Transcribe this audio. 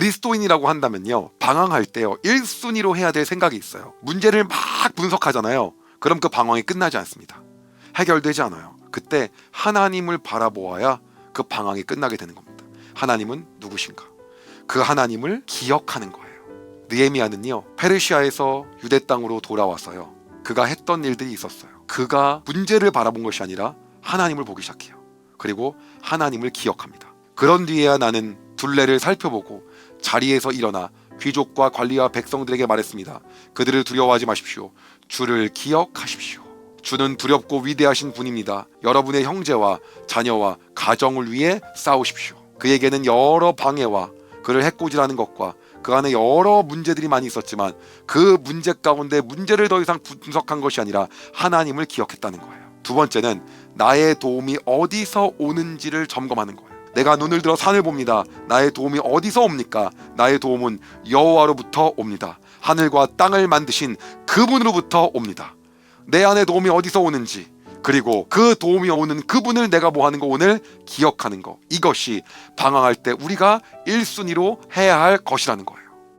그리스도인이라고 한다면요. 방황할 때요. 1순위로 해야 될 생각이 있어요. 문제를 막 분석하잖아요. 그럼 그 방황이 끝나지 않습니다. 해결되지 않아요. 그때 하나님을 바라보아야 그 방황이 끝나게 되는 겁니다. 하나님은 누구신가? 그 하나님을 기억하는 거예요. 느헤미야는요. 페르시아에서 유대 땅으로 돌아왔어요. 그가 했던 일들이 있었어요. 그가 문제를 바라본 것이 아니라 하나님을 보기 시작해요. 그리고 하나님을 기억합니다. 그런 뒤에야 나는 둘레를 살펴보고 자리에서 일어나 귀족과 관리와 백성들에게 말했습니다. 그들을 두려워하지 마십시오. 주를 기억하십시오. 주는 두렵고 위대하신 분입니다. 여러분의 형제와 자녀와 가정을 위해 싸우십시오. 그에게는 여러 방해와 그를 해코지라는 것과 그 안에 여러 문제들이 많이 있었지만 그 문제 가운데 문제를 더 이상 분석한 것이 아니라 하나님을 기억했다는 거예요. 두 번째는 나의 도움이 어디서 오는지를 점검하는 거예요. 내가 눈을 들어 산을 봅니다. 나의 도움이 어디서 옵니까? 나의 도움은 여호와로부터 옵니다. 하늘과 땅을 만드신 그분으로부터 옵니다. 내 안에 도움이 어디서 오는지 그리고 그 도움이 오는 그분을 내가 뭐 하는 거 오늘 기억하는 거 이것이 방황할 때 우리가 1순위로 해야 할 것이라는 거예요.